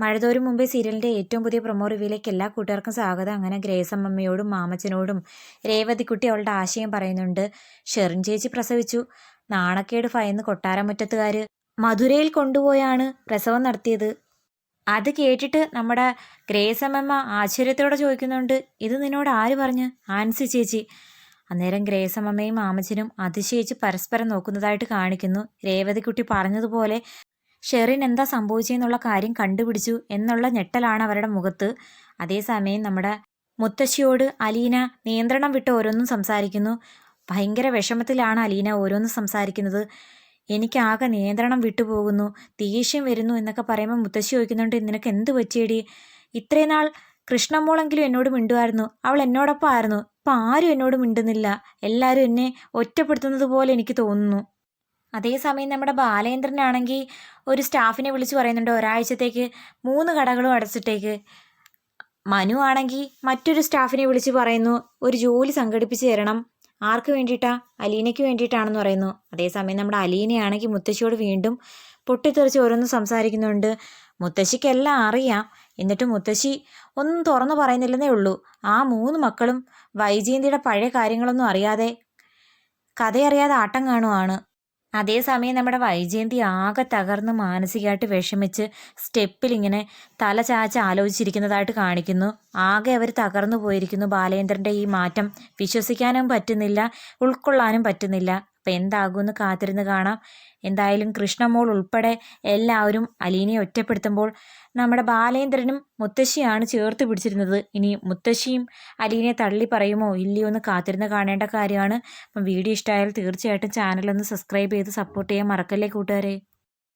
മഴതോരും മുമ്പേ സീരിയലിന്റെ ഏറ്റവും പുതിയ പ്രൊമോ റിവ്യൂലേക്ക് എല്ലാ കൂട്ടുകാർക്കും സ്വാഗതം. അങ്ങനെ ഗ്രേസമ്മയോടും മാമച്ചനോടും രേവതിക്കുട്ടി അവളുടെ ആശയം പറയുന്നുണ്ട്. ഷെറിൻ ചേച്ചി പ്രസവിച്ചു. നാണക്കേട് ഭയന്ന് കൊട്ടാരമുറ്റത്തുകാർ മധുരയിൽ കൊണ്ടുപോയാണ് പ്രസവം നടത്തിയത്. അത് കേട്ടിട്ട് നമ്മുടെ ഗ്രേസമ്മ ആശ്ചര്യത്തോടെ ചോദിക്കുന്നുണ്ട് ഇത് നിന്നോട് ആര് പറഞ്ഞു? ആൻസി ചേച്ചി. അന്നേരം ഗ്രേസമ്മയും മാമച്ചനും അതിശയിച്ച് പരസ്പരം നോക്കുന്നതായിട്ട് കാണിക്കുന്നു. രേവതിക്കുട്ടി പറഞ്ഞതുപോലെ ഷെറിൻ എന്താ സംഭവിച്ചെന്നുള്ള കാര്യം കണ്ടുപിടിച്ചു എന്നുള്ള ഞെട്ടലാണ് അവരുടെ മുഖത്ത്. അതേസമയം നമ്മുടെ മുത്തശ്ശിയോട് അലീന നിയന്ത്രണം വിട്ട് ഓരോന്നും സംസാരിക്കുന്നു. ഭയങ്കര വിഷമത്തിലാണ് അലീന ഓരോന്നും സംസാരിക്കുന്നത്. എനിക്കാകെ നിയന്ത്രണം വിട്ടുപോകുന്നു ദേഷ്യം വരുന്നു എന്നൊക്കെ പറയുമ്പോൾ മുത്തശ്ശി ചോദിക്കുന്നുണ്ട് നിനക്ക് എന്ത് പറ്റിയടി? ഇത്രയും നാൾ കൃഷ്ണമോളെങ്കിലും എന്നോട് മിണ്ടുമായിരുന്നു. അവൾ എന്നോടൊപ്പം ആയിരുന്നു. ഇപ്പം ആരും എന്നോട് മിണ്ടുന്നില്ല. എല്ലാവരും എന്നെ ഒറ്റപ്പെടുത്തുന്നത് പോലെ എനിക്ക് തോന്നുന്നു. അതേസമയം നമ്മുടെ ബാലേന്ദ്രനാണെങ്കിൽ ഒരു സ്റ്റാഫിനെ വിളിച്ച് പറയുന്നുണ്ട് ഒരാഴ്ചത്തേക്ക് മൂന്ന് കടകളും അടച്ചിട്ടേക്ക്. മനു ആണെങ്കിൽ മറ്റൊരു സ്റ്റാഫിനെ വിളിച്ച് പറയുന്നു ഒരു ജോലി സംഘടിപ്പിച്ച് തരണം. ആർക്ക് വേണ്ടിയിട്ടാ? അലീനയ്ക്ക് വേണ്ടിയിട്ടാണെന്ന് പറയുന്നു. അതേസമയം നമ്മുടെ അലീനയാണെങ്കിൽ മുത്തശ്ശിയോട് വീണ്ടും പൊട്ടിത്തെറിച്ച് ഓരോന്നും സംസാരിക്കുന്നുണ്ട്. മുത്തശ്ശിക്കെല്ലാം അറിയാം. എന്നിട്ട് മുത്തശ്ശി ഒന്നും തുറന്നു പറയുന്നില്ലെന്നേ ഉള്ളൂ. ആ മൂന്ന് മക്കളും വൈജയന്തിയുടെ പഴയ കാര്യങ്ങളൊന്നും അറിയാതെ കഥയറിയാതെ ആട്ടം കാണുവാണ്. അതേസമയം നമ്മുടെ വൈജയന്തി ആകെ തകർന്ന് മാനസികമായിട്ട് വിഷമിച്ച് സ്റ്റെപ്പിൽ ഇങ്ങനെ തല ചാച്ച് ആലോചിച്ചിരിക്കുന്നതായിട്ട് കാണിക്കുന്നു. ആകെ അവർ തകർന്നു പോയിരിക്കുന്നു ബാലേന്ദ്രന്റെ ഈ മാറ്റം. വിശ്വസിക്കാനും പറ്റുന്നില്ല ഉൾക്കൊള്ളാനും പറ്റുന്നില്ല. അപ്പം എന്താകുമെന്ന് കാത്തിരുന്ന് കാണാം. എന്തായാലും കൃഷ്ണമോൾ ഉൾപ്പെടെ എല്ലാവരും അലീനയെ ഒറ്റപ്പെടുത്തുമ്പോൾ നമ്മുടെ ബാലേന്ദ്രനും മുത്തശ്ശിയാണ് ചേർത്ത് പിടിച്ചിരുന്നത്. ഇനി മുത്തശ്ശിയും അലീനയെ തള്ളി പറയുമോ ഇല്ലയോ എന്ന് കാത്തിരുന്ന് കാണേണ്ട കാര്യമാണ്. അപ്പം വീഡിയോ ഇഷ്ടമായാൽ തീർച്ചയായിട്ടും ചാനലൊന്ന് സബ്സ്ക്രൈബ് ചെയ്ത് സപ്പോർട്ട് ചെയ്യാൻ മറക്കല്ലേ കൂട്ടുകാരെ?